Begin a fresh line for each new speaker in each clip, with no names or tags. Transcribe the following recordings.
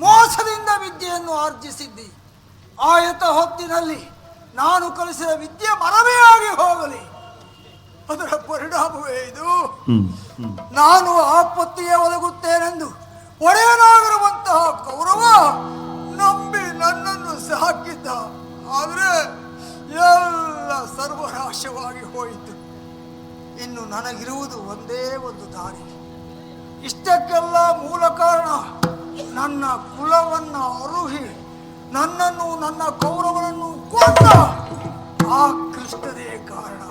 ಮೋಸದಿಂದ ವಿದ್ಯೆಯನ್ನು ಆರ್ಜಿಸಿದ್ದಿ. ಆಯತ ಹೊತ್ತಿನಲ್ಲಿ ನಾನು ಕಲಿಸಿದ ವಿದ್ಯೆ ಮರವೇ ಆಗಿ ಹೋಗಲಿ. ಅದರ ಪರಿಣಾಮವೇ ಇದು. ನಾನು ಆಪತ್ತಿಗೆ ಒದಗುತ್ತೇನೆಂದು ಒಡೆಯನಾಗಿರುವಂತಹ ಕೌರವ ನಂಬಿ ನನ್ನನ್ನು ಸಾಕಿದ್ದ. ಆದರೆ ಎಲ್ಲ ಸರ್ವನಾಶವಾಗಿ ಹೋಯಿತು. ಇನ್ನು ನನಗಿರುವುದು ಒಂದೇ ಒಂದು ದಾರಿ. ಇಷ್ಟಕ್ಕೆಲ್ಲ ಮೂಲ ಕಾರಣ ನನ್ನ ಕುಲವನ್ನ ಅರುಹಿ, ನನ್ನನ್ನು, ನನ್ನ ಕೌರವನನ್ನು ಕೊಂದ ಆ ಕೃಷ್ಣನೇ ಕಾರಣ.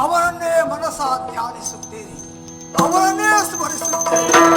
ಅವನನ್ನೇ ಮನಸ ಧ್ಯಾನಿಸುತ್ತೇನೆ ಅವನನ್ನೇ ಸ್ಮರಿಸುತ್ತೇನೆ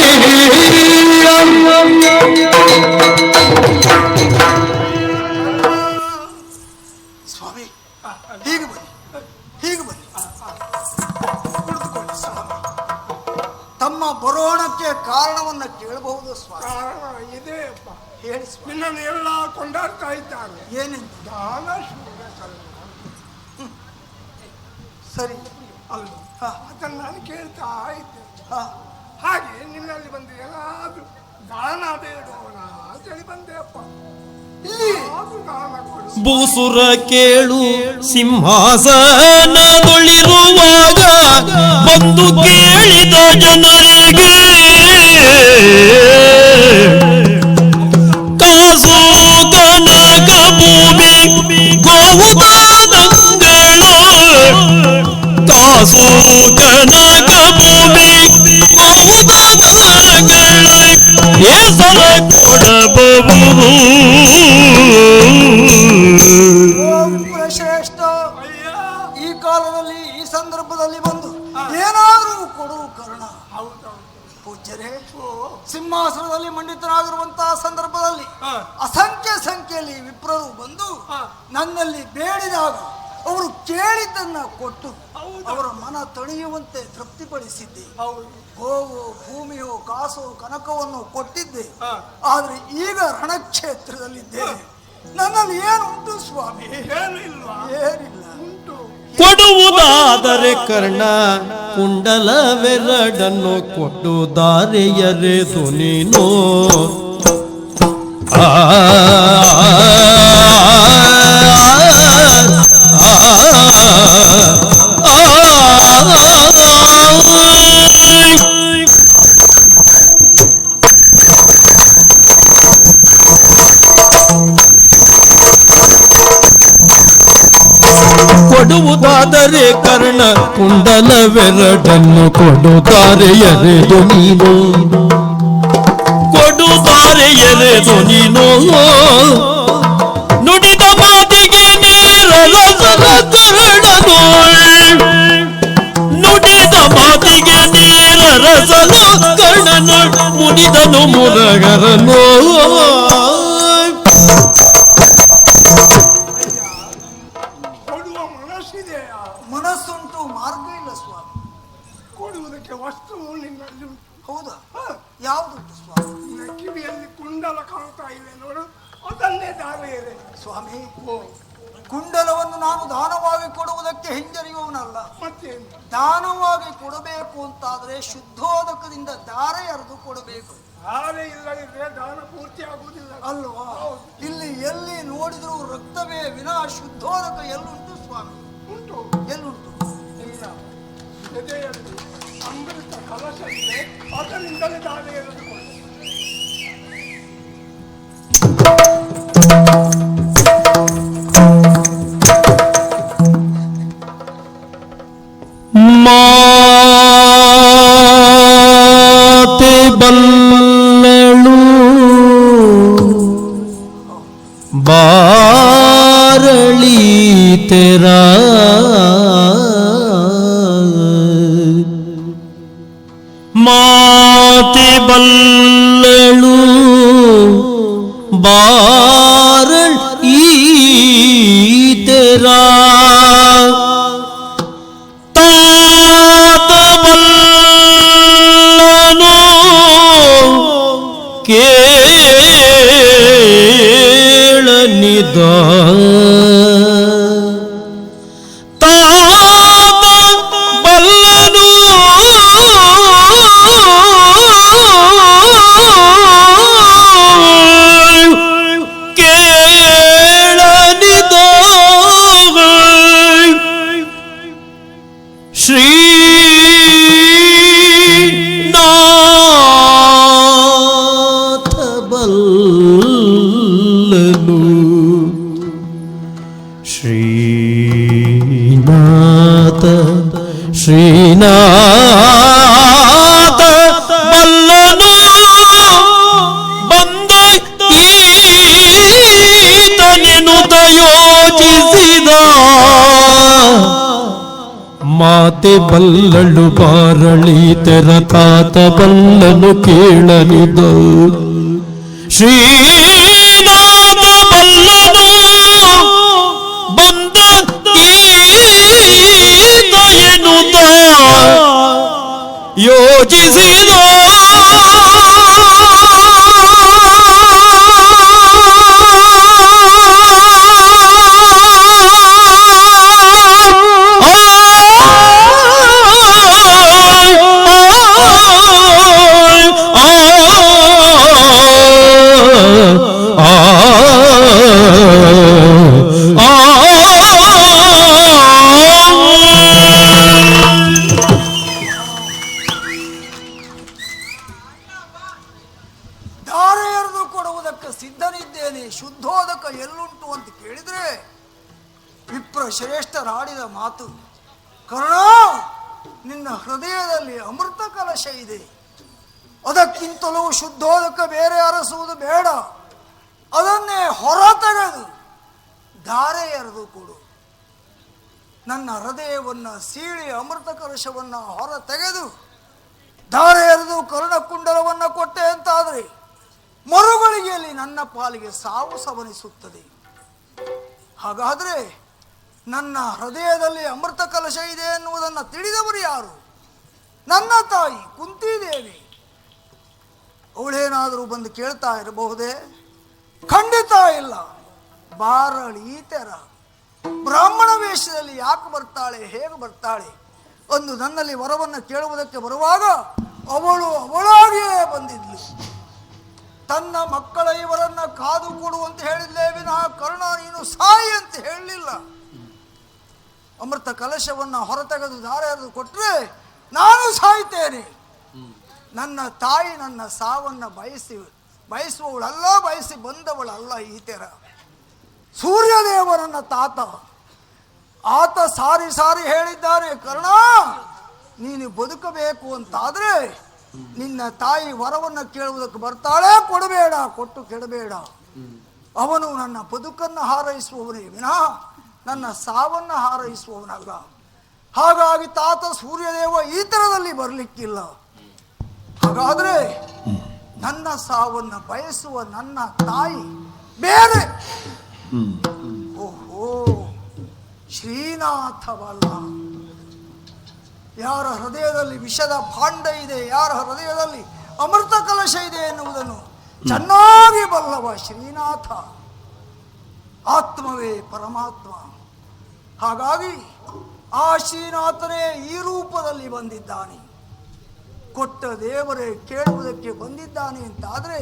ತಮ್ಮ ಬರೋಣಕ್ಕೆ ಕಾರಣವನ್ನು ಕೇಳಬಹುದು ಸ್ವಾಮಿ.
ಕಾರಣ ಇದೆ ಅಪ್ಪ.
ಹೇಳಿ ಸ್ವಾಮಿ.
ನಿನ್ನನ್ನು ಎಲ್ಲ ಕೊಂಡಾಡ್ತಾ ಇದ್ದಾರೆ
ಏನಂತ
ದಾನ ಕರ್ಮ.
ಸರಿ.
ಅಲ್ವ?
ಹಾ,
ಅದನ್ನು ನಾನು ಕೇಳ್ತಾ ಇದ್ದೆ.
ಹಾ.
ಹಾಗೆ ನಿನ್ನಲ್ಲಿ ಬಂದು ಏನಾದ್ರು ದಾನ ಬೇಡೋಣ ಅಂತೇಳಿ ಬಂದೆ ಅಪ್ಪ.
ಇಲ್ಲಿ?
ಅದು ದಾನ ಕೊಡು?
ಭೂಸುರ ಕೇಳು ಸಿಂಹಾಸನದೊಳಿರುವಾಗ ಬಂದು ಕೇಳಿದ ಜನರಿಗೆ ಕಾಸು ಕನಕ ಭೂಮಿ ಗೋವುದಾನಗಳು ಕಾಸು ಕನಕ ಭೂಮಿ ಗೋವುದಾನಗಳು ಏಸಲ ಕೊಡಬಹುದು
ಅಯ್ಯ.
ಈ ಕಾಲದಲ್ಲಿ ಈ ಸಂದರ್ಭದಲ್ಲಿ ಬಂದು ಏನಾದರೂ ಕೊಡು ಕರ್ಣ. ಪೂಜ್ಯರೇ ಸಿಂಹಾಸನದಲ್ಲಿ ಮಂಡಿತರಾಗಿರುವಂತಹ ಸಂದರ್ಭದಲ್ಲಿ. ಅಸಂಖ್ಯ ಸಂಖ್ಯೆಯಲ್ಲಿ ವಿಪ್ರರು ಬಂದು ನನ್ನಲ್ಲಿ ಬೇಡಿದಾಗ ಅವರು ಕೇಳಿದ್ದನ್ನ ಕೊಟ್ಟು ಅವರ ಮನ ತಣಿಯುವಂತೆ ತೃಪ್ತಿಪಡಿಸಿದ್ದೆ. ಗೋವು ಭೂಮಿಯು ಕಾಸು ಕನಕವನ್ನು ಕೊಟ್ಟಿದ್ದೆ. ಆದ್ರೆ ಈಗ ರಣಕ್ಷೇತ್ರದಲ್ಲಿದ್ದೇನೆ. ನನ್ನಲ್ಲಿ ಏನುಂಟು ಸ್ವಾಮಿ
ಏನು ಇಲ್ವಾ
ಏನಿಲ್ಲ
ಉಂಟು
ಕೊಡುವುದಾದರೆ ಕರ್ಣ ಕುಂಡಲವೆರಡನ್ನು ಆ ನೀನು ಆ, ಕೊಡುವುದಾದರೆ ಕರ್ಣ ಕುಂಡಲವೆರಡನ್ನು ಕೊಡುತ್ತಾರೆ ಎರೆದು ನೀನು. ಕೊಡುತ್ತಾರೆ ಎರೆದು ನೀನು. ನುಡಿದ ಮಾತಿಗೆ ನೀರಲಸನ ಕರ್ಣನು ನುಡಿದ ಮಾತಿಗೆ ನೀರ ರಸನು ಕರ್ಣನು, ಮುನಿದನು ಮುರಗರನು.
ಕೊಡುವುದಕ್ಕೆ ವಸ್ತು ನಿನ್ನಲ್ಲಿ ಉಂಟು.
ಹೌದಾ?
ಯಾವುದು
ಯಾವುದುಂಟು ಸ್ವಾಮಿ?
ನಿನ್ನ ಕಿವಿಯಲ್ಲಿ ಕುಂಡಲ ಕಾಣ್ತಾ ಇವೆ ನೋಡು. ಅದನ್ನೇ ದಾರೆ
ಸ್ವಾಮಿ
ಓ
ಕುಂಡಲವನ್ನು ನಾನು ದಾನವಾಗಿ ಕೊಡುವುದಕ್ಕೆ ಹಿಂಜರಿಯುವವನಲ್ಲ.
ಮತ್ತೆ
ದಾನವಾಗಿ ಕೊಡಬೇಕು ಅಂತಾದರೆ ಶುದ್ಧೋದಕದಿಂದ ದಾರ ಎರೆದು ಕೊಡಬೇಕು.
ದಾರೆ ಇಲ್ಲದಿದ್ರೆ ದಾನ ಪೂರ್ತಿ ಆಗುವುದಿಲ್ಲ.
ಅಲ್ವಾ? ಇಲ್ಲಿ ಎಲ್ಲಿ ನೋಡಿದ್ರು ರಕ್ತವೇ ವಿನಾ ಶುದ್ಧೋದಕ ಎಲ್ಲುಂಟು ಸ್ವಾಮಿ?
ಉಂಟು.
ಎಲ್ಲುಂಟು
ಇಲ್ಲ. ಎದೆಯಲ್ಲಿ
안 그랬다. 가라셨는데 어떤 인간이 다 되게 해가지고. ಮಾತೆ ಬಲ್ಲಳು ಬಾರಳಿ ತೆರ ತಾತ ಬಲ್ಲನು ಕೇಳಲಿದ. ಶ್ರೀನಾಥ ಬಲ್ಲನು ಬಂದ ಈತ ಎನ್ನುತ್ತ
ಹೊರ ಧಾರೆ ಎರೆದು ಕೊಡು. ನನ್ನ ಹೃದಯವನ್ನು ಸೀಳಿ ಅಮೃತ ಕಲಶವನ್ನು ಹೊರ ತೆಗೆದು ಧಾರೆ ಎರೆದು ಕರುಣಕುಂಡಲವನ್ನು ಕೊಟ್ಟೆ ಅಂತಾದರೆ ಮರುಗಳಿಗೆಯಲ್ಲಿ ನನ್ನ ಪಾಲಿಗೆ ಸಾವು ಸವನಿಸುತ್ತದೆ. ಹಾಗಾದರೆ ನನ್ನ ಹೃದಯದಲ್ಲಿ ಅಮೃತ ಕಲಶ ಇದೆ ಎನ್ನುವುದನ್ನು ತಿಳಿದವರು ಯಾರು? ನನ್ನ ತಾಯಿ ಕುಂತಿದೇವಿ. ಅವಳೇನಾದರೂ ಬಂದು ಕೇಳ್ತಾ ಇರಬಹುದೇ? ಖಂಡಿತ ಇಲ್ಲ. ಬಾರಳಿ ತೆರ ಬ್ರಾಹ್ಮಣ ವೇಷದಲ್ಲಿ ಯಾಕೆ ಬರ್ತಾಳೆ, ಹೇಗೆ ಬರ್ತಾಳೆ? ಒಂದು ನನ್ನಲ್ಲಿ ವರವನ್ನು ಕೇಳುವುದಕ್ಕೆ ಬರುವಾಗ ಅವಳು ಅವಳಾಗಿಯೇ ಬಂದಿದ್ಲು. ತನ್ನ ಮಕ್ಕಳ ಇವರನ್ನ ಕಾದು ಕೊಡು ಅಂತ ಹೇಳಿದ್ಲೆ ವಿನಃ ಕರ್ಣ, ನೀನು ಸಾಯಿ ಅಂತ ಹೇಳಲಿಲ್ಲ. ಅಮೃತ ಕಲಶವನ್ನು ಹೊರತೆಗೆದು ಎರೆದು ಕೊಟ್ಟರೆ ನಾನು ಸಾಯ್ತೇನೆ. ನನ್ನ ತಾಯಿ ನನ್ನ ಸಾವನ್ನ ಬಯಸಿ, ಬಯಸುವವಳಲ್ಲ, ಬಯಸಿ ಬಂದವಳಲ್ಲ ಈ ತೆರ ಸೂರ್ಯದೇವರನ್ನ ತಾತ. ಆತ ಸಾರಿ ಸಾರಿ ಹೇಳಿದ್ದಾನೆ ಕರ್ಣ, ನೀನು ಬದುಕಬೇಕು ಅಂತಾದ್ರೆ ನಿನ್ನ ತಾಯಿ ವರವನ್ನು ಕೇಳುವುದಕ್ಕೆ ಬರ್ತಾಳೆ, ಕೊಡಬೇಡ, ಕೊಟ್ಟು ಕೆಡಬೇಡ. ಅವನು ನನ್ನ ಬದುಕನ್ನು ಹಾರೈಸುವವನೇ, ವಿನಃ ನನ್ನ ಸಾವನ್ನು ಹಾರೈಸುವವನಾಗ ಹಾಗಾಗಿ ತಾತ ಸೂರ್ಯದೇವ ಈ ಥರದಲ್ಲಿ ಬರಲಿಕ್ಕಿಲ್ಲ. ಹಾಗಾದ್ರೆ ನನ್ನ ಸಾವನ್ನು ಬಯಸುವ ನನ್ನ ತಾಯಿ ಬೇರೆ. ಓಹೋ ಶ್ರೀನಾಥವಲ್ಲ ಯಾರ ಹೃದಯದಲ್ಲಿ ವಿಷದ ಭಾಂಡ ಇದೆ, ಯಾರ ಹೃದಯದಲ್ಲಿ ಅಮೃತ ಕಲಶ ಇದೆ ಎನ್ನುವುದನ್ನು ಚೆನ್ನಾಗಿ ಬಲ್ಲವ ಶ್ರೀನಾಥ. ಆತ್ಮವೇ ಪರಮಾತ್ಮ. ಹಾಗಾಗಿ ಆ ಶ್ರೀನಾಥನೇ ಈ ರೂಪದಲ್ಲಿ ಬಂದಿದ್ದಾನೆ. ಕೊಟ್ಟ ದೇವರೇ ಕೇಳುವುದಕ್ಕೆ ಬಂದಿದ್ದಾನೆ ಅಂತಾದರೆ,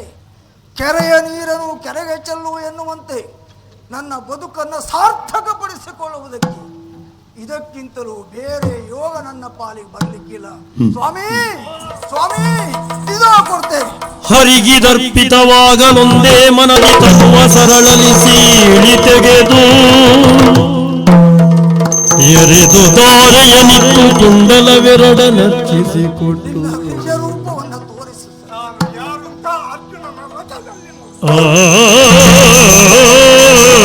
ಕೆರೆಯ ನೀರನ್ನು ಕೆರೆಗೆ ಚೆಲ್ಲು ಎನ್ನುವಂತೆ ನನ್ನ ಬದುಕನ್ನು ಸಾರ್ಥಕಪಡಿಸಿಕೊಳ್ಳುವುದಕ್ಕೆ ಇದಕ್ಕಿಂತಲೂ ಬೇರೆ ಯೋಗ ನನ್ನ ಪಾಲಿಗೆ ಬರಲಿಕ್ಕಿಲ್ಲ. ಸ್ವಾಮಿ ಸ್ವಾಮಿ ಇದೋ ಕೊಡ್ತೇನೆ.
ಹರಿಗಿದರ್ಪಿತವಾಗಲೊಂದೇ ಮನದಿ ತರುವ ಸರಳಲಿಸಿ ಇಳಿ ತೆಗೆದು ಎರೆದು ತೋರೆಯ ನಿಂತು ಕುಂಡಲವೆರಡ ನರ್ಚಿಸಿಕೊಟ್ಟು
ರಥದಲ್ಲಿ
ಆ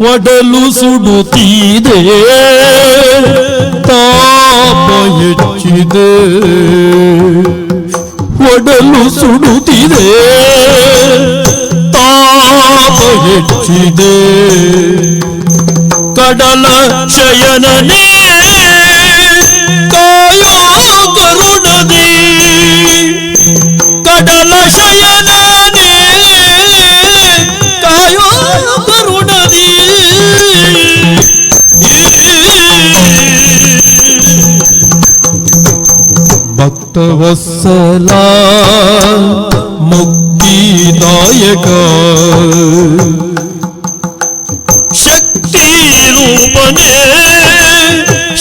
ಒಡಲು ಸುಡುತ್ತೀದೆ ತಾಪ ಹೆಚ್ಚಿದೆ ಒಡಲು ಸುಡುತ್ತಿದೆ ತಾಪ ಹೆಚ್ಚಿದೆ ಕಡಲ ಶಯನನೇ വസ്സലാം മുക്തിദായക ശക്തി രൂപനേ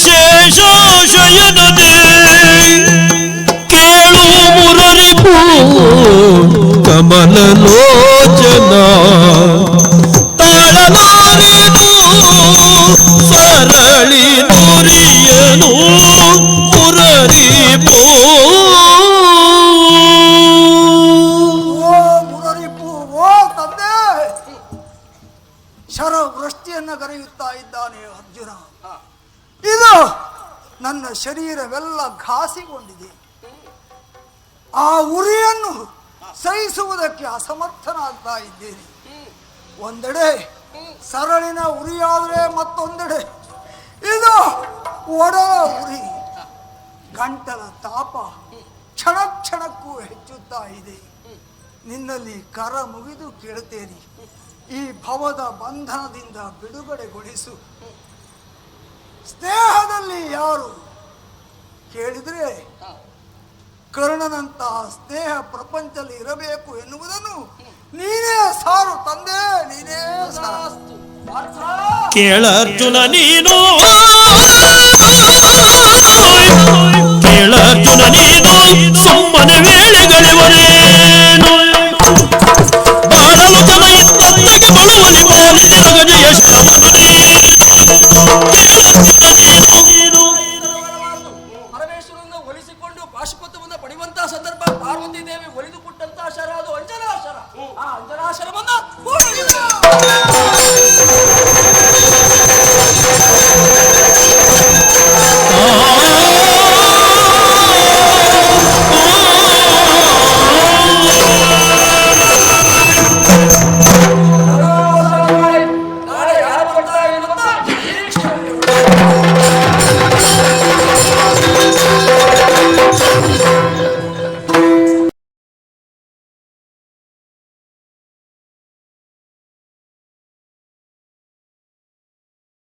ശേഷാശയനേ കേളു മുരളിപ്പൂ കമലലോചന ಶರ ವೃಷ್ಟಿಯನ್ನ ಕರೆಯುತ್ತಾ ಇದ್ದಾನೆ ಅರ್ಜುನ. ಇದು ನನ್ನ ಶರೀರವೆಲ್ಲ ಘಾಸಿಗೊಂಡಿದೆ. ಆ ಉರಿಯನ್ನು ಸಹಿಸುವುದಕ್ಕೆ ಅಸಮರ್ಥನಾಗ್ತಾ ಇದ್ದೇನೆ. ಒಂದೆಡೆ ಸರಳಿನ ಉರಿಯಾದರೆ ಮತ್ತೊಂದೆಡೆ. ಇದು ಒಡಲ ಉರಿ. ಗಂಟಲ ತಾಪ ಕ್ಷಣ ಕ್ಷಣಕ್ಕೂ ಹೆಚ್ಚುತ್ತಾ ಇದೆ. ನಿನ್ನಲ್ಲಿ ಕರ ಮುಗಿದು ಕೇಳುತ್ತೇನೆ. ಈ ಭವದ ಬಂಧನದಿಂದ ಬಿಡುಗಡೆಗೊಳಿಸು. ಸ್ನೇಹದಲ್ಲಿ ಯಾರು ಕೇಳಿದರೆ ಕರ್ಣನಂತಹ ಸ್ನೇಹ ಪ್ರಪಂಚದಲ್ಲಿ ಇರಬೇಕು ಎನ್ನುವುದನ್ನು ನೀನೇ ಸಾರು ತಂದೆ, ನೀನೇ ಸಾರು
ಕೇಳರ್ಜುನ ನೀನು. ಕೇಳರ್ಜುನ ನೀನು. ಸುಮ್ಮನೆ ವೇಳೆಗಳಿವರೇನು